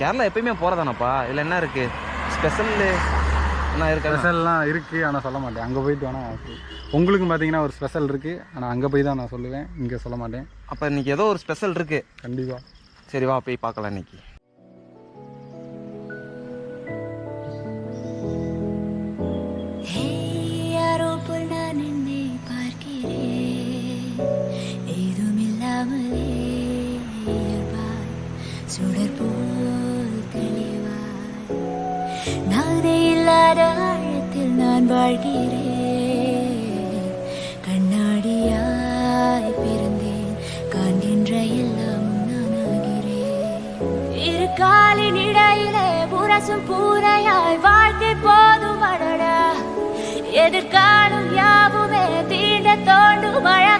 கேரளா எப்பயுமே போகிறதானப்பா இதில் என்ன இருக்குது ஸ்பெஷல் என்ன இருக்கா? ஸ்பெஷல்லாம் இருக்குது ஆனால் சொல்ல மாட்டேன். அங்கே போயிட்டு வேணால் உங்களுக்கும் பார்த்தீங்கன்னா ஒரு ஸ்பெஷல் இருக்குது ஆனால் அங்கே போய் தான் நான் சொல்லுவேன் இங்கே சொல்ல மாட்டேன். அப்போ இன்னைக்கு ஏதோ ஒரு ஸ்பெஷல் இருக்குது கண்டிப்பாக சரி வா போய் பார்க்கலாம் இன்னைக்கு. இல்லாத ஆழத்தில் நான் வாழ்கிறேன். கண்ணாடியாய் பிறந்தேன். காண்கின்ற எல்லாம் நான் ஆகிறேன். இரு காலின் இடையிலே புரசும் பூனையாய் வாழ்க்கை போதும் அடடா. எதிர்காலம் யாவுமே தீண்ட தோண்டும் மழை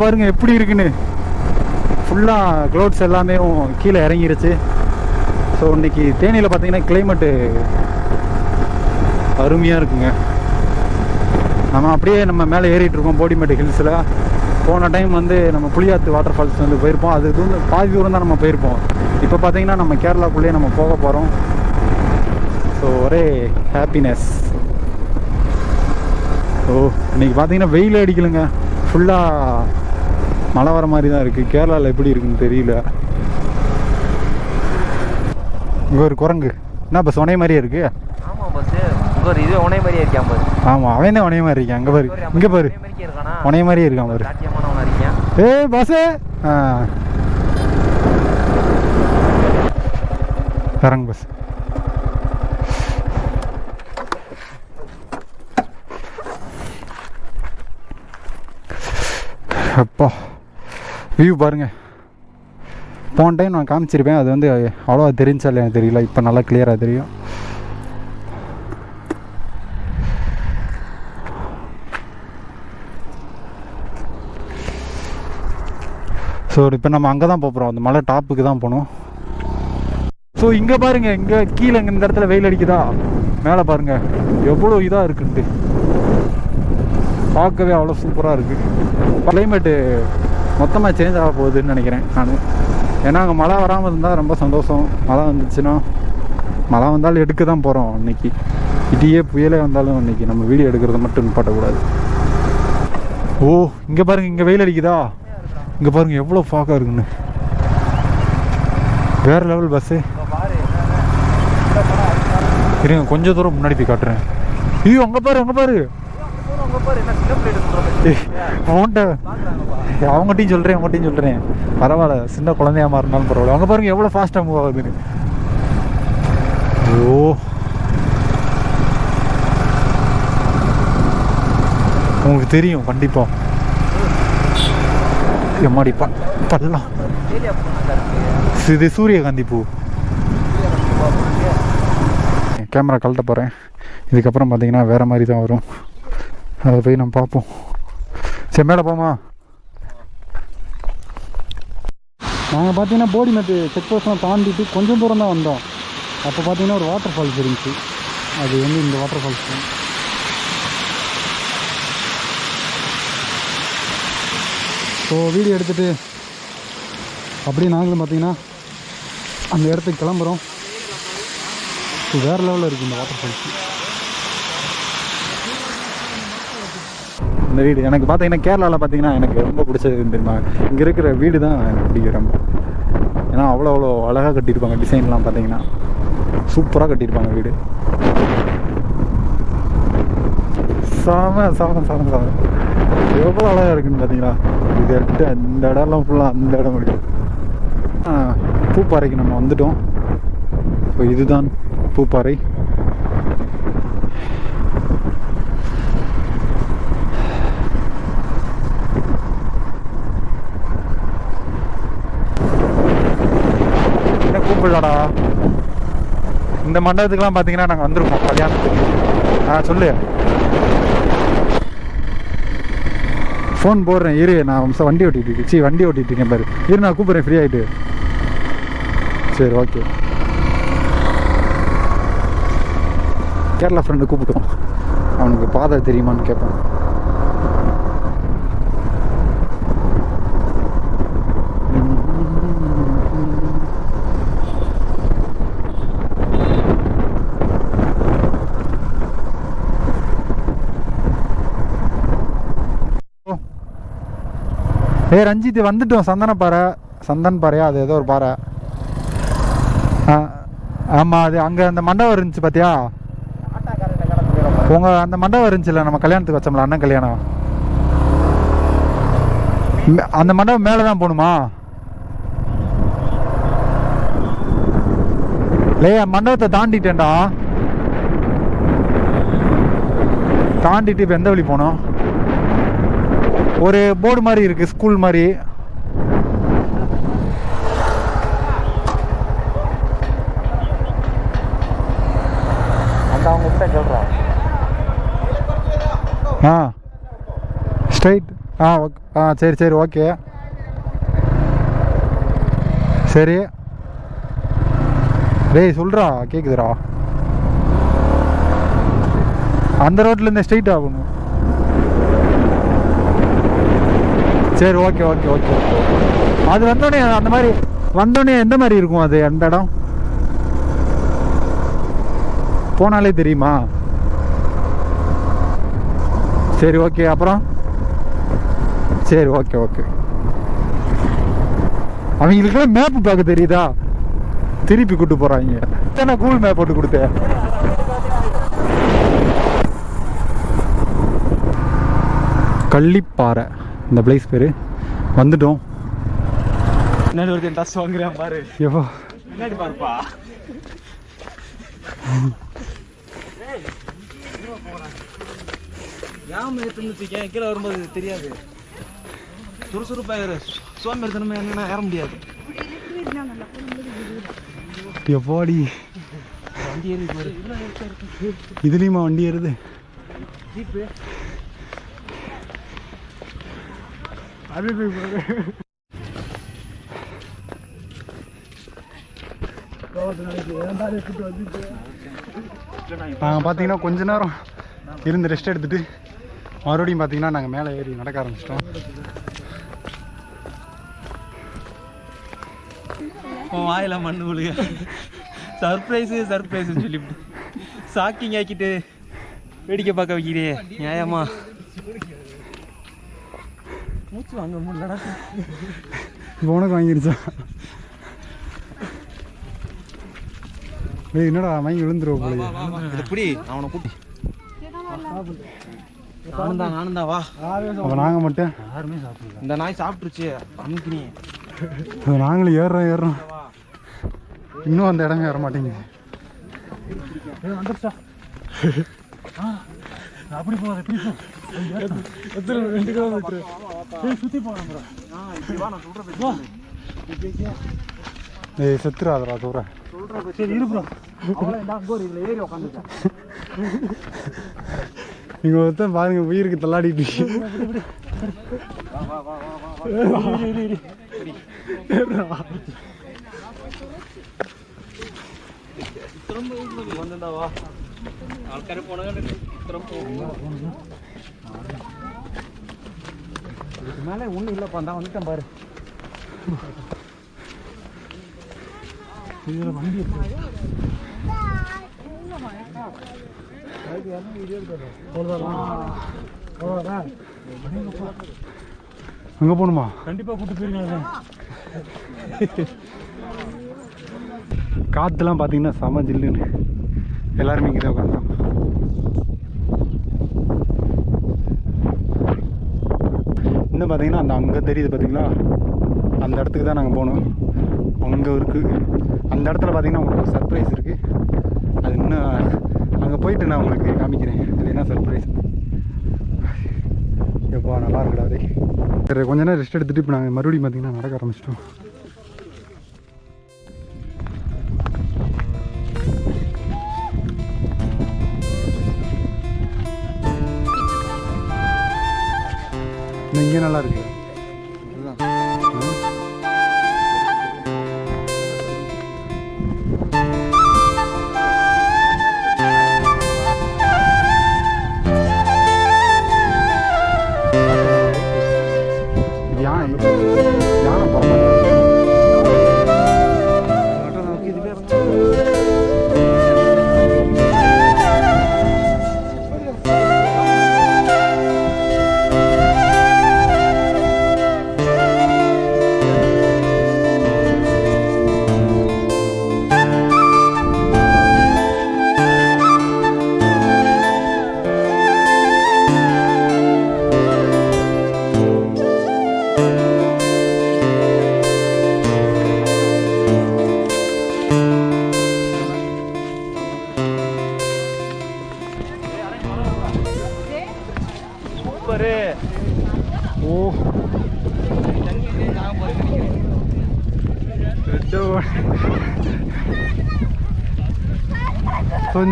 பாருங்க எப்படி இருக்குன்னு. ஃபுல்லாக க்ளவுட்ஸ் எல்லாமே கீழே இறங்கிருச்சு. ஸோ இன்னைக்கு தேனியில் பார்த்தீங்கன்னா கிளைமேட்டு அருமையாக இருக்குங்க. நம்ம அப்படியே நம்ம மேலே ஏறிட்டு இருக்கோம் போடிமேட்டு ஹில்ஸில் போன டைம் வந்து நம்ம புளியாத்து வாட்டர் ஃபால்ஸ் வந்து போயிருப்போம். அது வந்து பாதி தூரம் தான் நம்ம போயிருப்போம். இப்போ பார்த்தீங்கன்னா நம்ம கேரளாக்குள்ளேயே நம்ம போக போகிறோம் ஸோ ஒரே ஹாப்பினஸ் ஓ இன்னைக்கு பார்த்தீங்கன்னா வெயில் அடிக்கலுங்க. ஃபுல்லாக மழை வர மாதிரி தான் இருக்குது கேரளாவில் எப்படி இருக்குன்னு தெரியல. இங்கே ஒரு குரங்கு. என்ன பஸ் உனைய மாதிரியே இருக்கு? ஆமாம் ஒரு இது உனைய மாதிரியே இருக்கான் பாரு. ஆமாம் அவன் தான் உனைய மாதிரி இருக்கான். அங்கே பாரு. இங்கே பாரு. உனைய மாதிரியே இருக்கான் பாரு. ஏய் பஸ்ஸு ஆ. பஸ் அப்பா. வியூ பாருங்கள் போன டைம் நான் காமிச்சிருப்பேன். அது வந்து அவ்வளோவா தெரிஞ்சா எனக்கு தெரியல. இப்போ நல்லா கிளியராக தெரியும். ஸோ இப்போ நம்ம அங்கே தான் போகிறோம் அந்த மலை டாப்புக்கு தான் போகணும். ஸோ இங்கே பாருங்கள் இங்கே கீழே இந்த இடத்துல வெயில் அடிக்குதா? மேலே பாருங்கள் எவ்வளோ இதாக இருக்குன்ட்டு. பார்க்கவே அவ்வளோ சூப்பராக இருக்குது கிளைமேட்டு மொத்தமாக சேஞ்ச் ஆக போகுதுன்னு நினைக்கிறேன் நான். ஏன்னா அங்கே மழை வராமல் இருந்தால் ரொம்ப சந்தோஷம். மழை வந்துச்சுன்னா மழை வந்தாலும் எடுக்க தான் போகிறோம் இன்றைக்கி இடியே புயலே வந்தாலும் இன்றைக்கி நம்ம வீடியோ எடுக்கிறத மட்டும் நிப்பாட்டக்கூடாது. ஓ இங்கே பாருங்க இங்கே வெயில் அடிக்குதா? இங்கே பாருங்க எவ்வளோ ஃபாக்காக இருக்குன்னு. வேறு லெவல் பஸ்ஸு இருங்க கொஞ்சம் தூரம் முன்னாடி போய் காட்டுறேன். ஐயோ அங்கே பாரு அங்கே பாரு. அவன்கிட்ட அவங்ககிட்டயும் சொல்கிறேன் அவங்ககிட்டயும் சொல்கிறேன் பரவாயில்ல சின்ன குழந்தையா மாறினாலும் பரவாயில்ல. அவங்க பாருங்க எவ்வளோ ஃபாஸ்ட்டாக மூவ் ஆகுதுன்னு. ஓ உங்களுக்கு தெரியும் கண்டிப்பாக எம்மாடி ப பள்ளம். இது சூரியகாந்தி பூ. கேமரா கழட்ட போகிறேன் இதுக்கப்புறம் பார்த்தீங்கன்னா வேறு மாதிரி தான் வரும். அதை போய் நம்ம பார்ப்போம். சரி மேலே போமா நாங்கள் பார்த்தீங்கன்னா போடிமெட்டு செக் போஸ்ட்லாம் தாண்டிட்டு கொஞ்சம் தூரம் தான் வந்தோம். அப்போ பார்த்தீங்கன்னா ஒரு வாட்டர் ஃபால்ஸ் இருந்துச்சு. அது வந்து இந்த வாட்டர் ஃபால்ஸ் தான். ஸோ வீடியோ எடுத்துகிட்டு அப்படியே நாங்களும் பார்த்தீங்கன்னா அந்த இடத்துக்கு கிளம்புறோம். வேறு லெவலில் இருக்குது இந்த வாட்டர் ஃபால்ஸ் அந்த வீடு. எனக்கு பார்த்தீங்கன்னா கேரளாவில் பார்த்தீங்கன்னா எனக்கு ரொம்ப பிடிச்சது தெரியுமா? இங்கே இருக்கிற வீடு தான் எனக்கு பிடிக்கும் ரொம்ப. ஏன்னா அவ்வளோ அவ்வளோ அழகாக கட்டியிருப்பாங்க டிசைன்லாம் பார்த்தீங்கன்னா. சூப்பராக கட்டியிருப்பாங்க வீடு. செம செம செம செம. எவ்வளோ அழகாக இருக்குன்னு பார்த்தீங்களா? இது எடுத்து இந்த இடம்லாம் ஃபுல்லாக அந்த இடம் முடியும் பூப்பாறைக்கு நம்ம வந்துட்டோம். ஸோ இதுதான் பூப்பாறை. சிம்பிளாடா இந்த மண்டபத்துக்குலாம் பார்த்தீங்கன்னா நாங்கள் வந்திருக்கோம் கல்யாணத்துக்கு. ஆ சொல்லு. ஃபோன் போடுறேன் இரு. நான் வம்சம் வண்டி ஓட்டிகிட்டு இருக்கேன். சீ வண்டி ஓட்டிகிட்டு இருக்கேன் பாரு. இரு நான் கூப்பிட்றேன் ஃப்ரீ ஆகிட்டு சரி ஓகே கேரளா ஃப்ரெண்டு கூப்பிட்டோம். அவனுக்கு பாதை தெரியுமான்னு கேட்பேன் ஏய் ரஞ்சித் வந்துட்டோம். சந்தன பாறை. சந்தன் பாறையா? அது ஏதோ ஒரு பாறை. ஆமாம் அது அங்கே அந்த மண்டபம் இருந்துச்சு பார்த்தியா உங்கள் அந்த மண்டபம் இருந்துச்சுல்ல நம்ம கல்யாணத்துக்கு வச்சோம்ல அண்ணன் கல்யாணம். அந்த மண்டபம் மேலே தான் போகணுமா லேயா மண்டபத்தை தாண்டிட்டேன்டா. தாண்டிட்டு இப்போ எந்த வழி போனோம்? ஒரு போர்டு மாதிரி இருக்கு ஸ்கூல் மாதிரி. ஆ. ஸ்ட்ரைட் ஆ ஓகே ஆ சரி சரி ஓகே சரி. டேய் சொல்கிறா கேட்குதுடா அந்த ரோட்லேருந்து ஸ்ட்ரைட் ஆகணும். சரி ஓகே ஓகே ஓகே அது வந்தோடனே அந்த மாதிரி வந்தோடனே எந்த மாதிரி இருக்கும் அது அந்த இடம்? போனாலே தெரியுமா? சரி ஓகே அப்புறம்? சரி ஓகே ஓகே அவங்களுக்குலாம் மேப் பார்க்க தெரியுதா? திருப்பி கூட்டு போறாங்க. தானே கூகுள் மேப் போட்டு கொடுத்தேன். கள்ளிப்பாறை. இந்த பிளேஸ் பேர். வந்துட்டோம். முன்னாடி ஒருத்தன் டச் வாங்குறேன் பாரு. எவ்வளோ முன்னாடி பாருப்பா. ஏன் எடுத்துன்னு கீழே வரும்போது தெரியாது. சுறுசுறுப்பாக இரு. சோம்பேறித்தனமே என்னன்னா ஏற முடியாது. எப்பாடி? வண்டி ஏறி இதுலேயுமா வண்டி ஏறுது? ஜீப்பு நாங்கள் பார்த்தீங்கன்னா கொஞ்ச நேரம் இருந்து ரெஸ்ட் எடுத்துட்டு மறுபடியும் பார்த்தீங்கன்னா நாங்கள் மேலே ஏறி நடக்க ஆரம்பிச்சிட்டோம். வாயில மண்ணு விழுக. சர்ப்ரைஸு சர்ப்ரைஸ்னு சொல்லிவிட்டு. ஷாக்கிங் ஆக்கிட்டு வேடிக்கை பார்க்க வைக்கிறே நியாயமா? மூச்சு வாங்க முடியலடா. இப்போ உனக்கு ஏய் என்னடா வாங்கி விழுந்துருவோம் போலயே. இதை பிடி அவனை கூட்டி. நானும் தான் வா. அப்போ நாங்கள் மட்டும்? இந்த நாய் சாப்பிட்டுருச்சு அமுக்கினி. நாங்களும் ஏறுறோம் ஏறுறோம். இன்னும் அந்த இடமே வர மாட்டேங்குது. அப்படி போகாது எப்படி ரெண்டு கிலோமீட்டர் சுற்றி போகலாம் ஏய் செத்துறாதடா தூரம் சரி இரு ப்ரோ அங்கே ஒரு இதில் ஏறி உட்காந்துட்டேன் நீங்க ஒருத்தன் பாருங்க உயிருக்கு தள்ளாடிட்டு வந்தா வா ആൾക്കാർ இதுக்கு மேலே ஒன்றும் இல்லைப்பா தான் வந்துட்டேன் பாரு. இதில் வண்டி அங்கே போகணுமா? கண்டிப்பாக கூப்பிட்டு போயிருங்க காற்றுலாம் பார்த்தீங்கன்னா செம ஜில்லுன்னு. எல்லாருமே இங்கே தான் உட்காந்தோம் இன்னும் பார்த்தீங்கன்னா அந்த அங்கே தெரியுது பார்த்தீங்களா அந்த இடத்துக்கு தான் நாங்கள் போகணும் அங்கே இருக்குது அந்த இடத்துல பார்த்தீங்கன்னா உங்களுக்கு சர்ப்ரைஸ் இருக்குது அது இன்னும் அங்கே போயிட்டு நான் உங்களுக்கு காமிக்கிறேன். அது என்ன சர்ப்ரைஸ் எப்போ நல்லா இருக்குடா அதே சரி கொஞ்ச நேரம் ரெஸ்ட் எடுத்துகிட்டு இப்போ நாங்கள் மறுபடியும் பார்த்தீங்கன்னா நடக்க ஆரம்பிச்சிட்டோம். இங்கே நல்லா இருக்கு யானை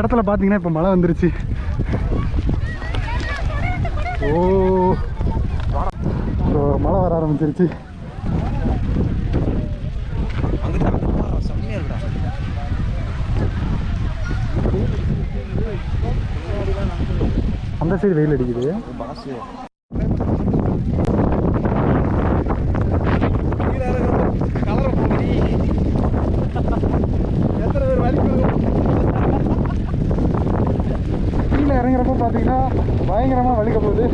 இடத்துல பார்த்தீங்கன்னா இப்போ மழை வந்துருச்சு. ஓ. ஸோ மழை வர ஆரம்பிச்சிருச்சு. அந்த சைடு வெயில் அடிக்குது பாஸ் கீழே இறங்குறப்ப பார்த்தீங்கன்னா பயங்கரமாக வலிக்க போகுது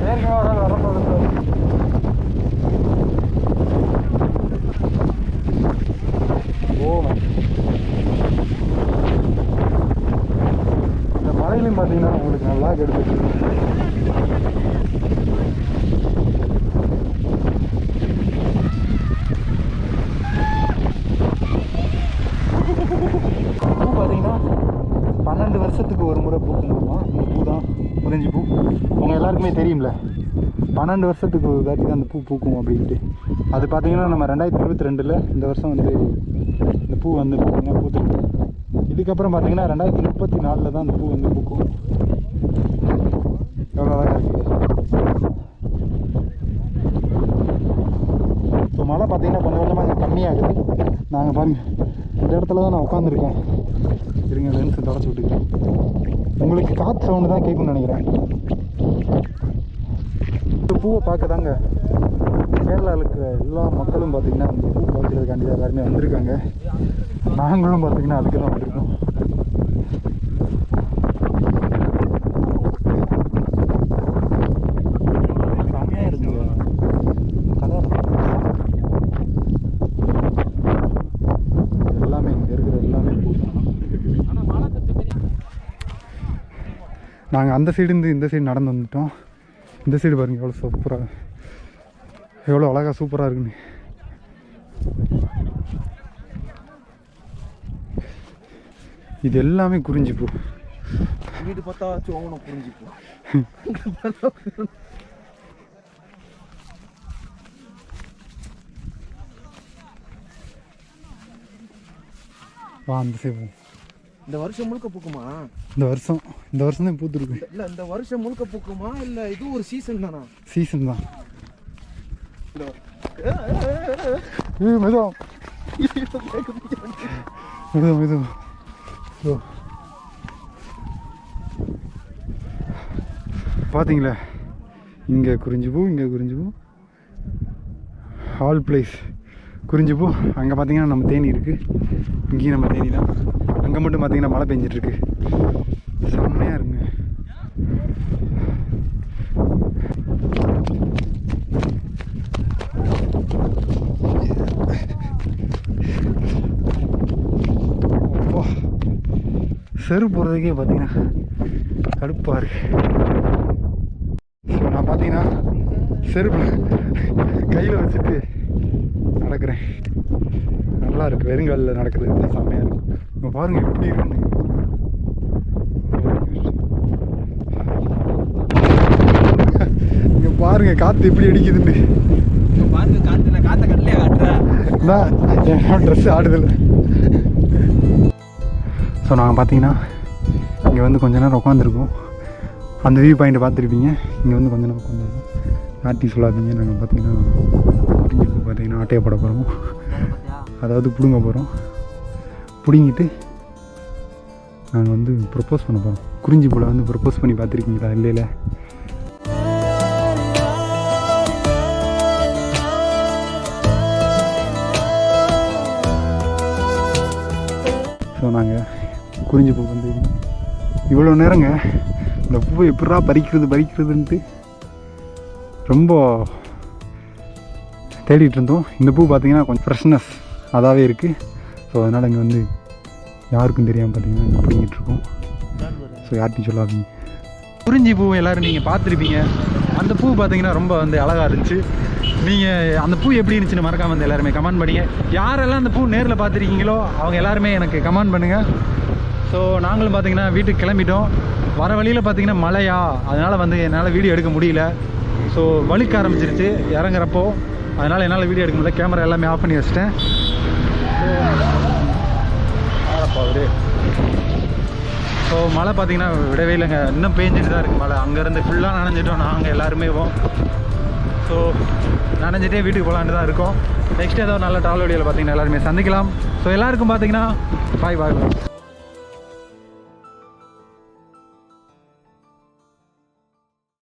வேகமாக வரப்போகுது ஓ இந்த மலையிலையும் பார்த்தீங்கன்னா உங்களுக்கு நல்லா கெடுத்து பூ பார்த்தீங்கன்னா பன்னெண்டு வருஷத்துக்கு ஒரு முறை பூக்குமாமா இந்த பூ தான் குறிஞ்சி பூ உங்கள் எல்லாருக்குமே தெரியும்ல பன்னெண்டு வருஷத்துக்கு ஒரு தாட்டி தான் அந்த பூ பூக்கும் அப்படின்ட்டு. அது பார்த்தீங்கன்னா நம்ம ரெண்டாயிரத்தி இருபத்தி ரெண்டில் இந்த வருஷம் வந்து இந்த பூ வந்து பார்த்திங்கன்னா பூத்துருக்கு. இதுக்கப்புறம் பார்த்தீங்கன்னா ரெண்டாயிரத்தி முப்பத்தி நாலில் தான் அந்த பூ வந்து பூக்கும். எவ்வளோ அழகாக இருக்குது இப்போ மழை பார்த்தீங்கன்னா கொஞ்சம் கொஞ்சமாக இங்கே கம்மியாகுது. நாங்கள் பாருங்கள் இந்த இடத்துல தான் நான் உட்காந்துருக்கேன் இருங்க லென்ஸு தொடச்சி விட்டுக்கிறேன். உங்களுக்கு காற்று சவுண்டு தான் கேட்கும்னு நினைக்கிறேன். இந்த பூவை பார்க்க தாங்க கேரளாவில் இருக்கிற எல்லா மக்களும் பார்த்தீங்கன்னா இந்த பூ பார்க்கறதுக்காண்டி தான் எல்லாருமே வந்திருக்காங்க. நாங்களும் பார்த்தீங்கன்னா அதுக்கு தான் வந்திருக்கோம் எல்லாமே இங்கே இருக்கிற எல்லாமே நாங்கள் அந்த சைடு இருந்து இந்த சைடு நடந்து வந்துட்டோம். இந்த சைடு பாருங்க எவ்வளோ சூப்பராக எவ்வளோ அழகாக சூப்பராக இருக்குன்னு. இது எல்லாமே குறிஞ்சி பூ. வீடு பார்த்தா சோவனை புரிஞ்சுப்போம் வா அந்த சைடு இந்த வருஷம் முழுக்க பூக்குமா? இந்த வருஷம் இந்த வருஷம் தான் பூத்துருக்கு. இல்ல இந்த வருஷம் முழுக்க பூக்குமா? இல்ல இது ஒரு சீசன் தானா? சீசன் தான். மெதுவா. மெதுவா மெதுவா. ஓ பார்த்தீங்களா இங்கே குறிஞ்சி பூ இங்கே குறிஞ்சி பூ. ஆல் பிளேஸ் குறிஞ்சி பூ அங்கே பார்த்தீங்கன்னா நம்ம தேனி இருக்குது இங்கேயும் நம்ம தேனி தான் அங்கே மட்டும் பார்த்தீங்கன்னா மழை பெஞ்சிட்ருக்கு. செம்மையாக இருக்குங்க. செரு செருப்பு பார்த்தீங்கன்னா கடுப்பாக இருக்குது ஸோ நான் பார்த்தீங்கன்னா செருப்பு கையில் வச்சுட்டு நடக்கிறேன். நல்லா இருக்கு. வெறுங்காலில் நடக்கிறது தான் செம்மையாக இருக்கு. இப்போ பாருங்க எப்படி இருக்குன்னு இங்கே பாருங்க காற்று எப்படி அடிக்குதுன்னு. பாருங்க காத்துல காத்த கடலையா காட்டுறா. தான் என் ட்ரெஸ்ஸு ஆடுதில்ல ஸோ நாங்கள் பார்த்தீங்கன்னா இங்கே வந்து கொஞ்ச நேரம் உட்காந்துருக்கோம் அந்த வியூ பாயிண்ட்டை பார்த்துருப்பீங்க இங்கே வந்து கொஞ்ச நேரம் கொஞ்சம் நாட்டி சொல்லாதீங்க நாங்கள் பார்த்தீங்கன்னா பார்த்தீங்கன்னா ஆட்டையை போட போகிறோம் அதாவது பிடுங்க போகிறோம் பிடுங்கிட்டு நாங்கள் வந்து ப்ரப்போஸ் பண்ண போகிறோம் குறிஞ்சி பூவில் வந்து ப்ரப்போஸ் பண்ணி பார்த்துருக்கீங்களா? இல்லையில ஸோ நாங்கள் குறிஞ்சி பூ வந்து இவ்வளோ நேரங்க இந்த பூவை எப்படா பறிக்கிறது பறிக்கிறதுன்ட்டு ரொம்ப தேடிட்டு இருந்தோம். இந்த பூ பார்த்தீங்கன்னா கொஞ்சம் ஃப்ரெஷ்னஸ் அதாகவே இருக்குது ஸோ அதனால் இங்கே வந்து யாருக்கும் தெரியாமல் பார்த்தீங்கன்னா இங்கே பிடிங்கிட்டு இருக்கோம். ஸோ யார்ட்டையும் சொல்லாதீங்க. குறிஞ்சி பூ எல்லோரும் நீங்கள் பார்த்துருப்பீங்க. அந்த பூ பார்த்தீங்கன்னா ரொம்ப வந்து அழகாக இருந்துச்சு. நீங்கள் அந்த பூ எப்படி இருந்துச்சுன்னு மறக்காம வந்து எல்லாருமே கமெண்ட் பண்ணுங்க. யாரெல்லாம் அந்த பூ நேரில் பார்த்துருக்கீங்களோ அவங்க எல்லாருமே எனக்கு கமெண்ட் பண்ணுங்கள் ஸோ நாங்களும் பார்த்தீங்கன்னா வீட்டுக்கு கிளம்பிட்டோம். வர வழியில் பார்த்தீங்கன்னா மழையா அதனால் வந்து என்னால் வீடியோ எடுக்க முடியல. ஸோ வலிக்க ஆரம்பிச்சிருச்சு. இறங்குறப்போ அதனால் என்னால் வீடியோ எடுக்க முடியல. கேமரா எல்லாமே ஆஃப் பண்ணி வச்சிட்டேன். அவரு. ஸோ மழை பார்த்தீங்கன்னா விடவே இல்லைங்க. இன்னும் பேஞ்சிட்டு தான் இருக்குது மழை. அங்கேருந்து ஃபுல்லாக நனைஞ்சிட்டோம். நாங்கள் எல்லாருமே ஸோ நனைஞ்சிட்டே வீட்டுக்கு போகலான்னு தான் இருக்கோம். நெக்ஸ்ட் ஏதோ நல்ல டிராவல் வழியில் பார்த்தீங்கன்னா எல்லாருமே சந்திக்கலாம். ஸோ எல்லாருக்கும் பார்த்தீங்கன்னா பாய் பாய்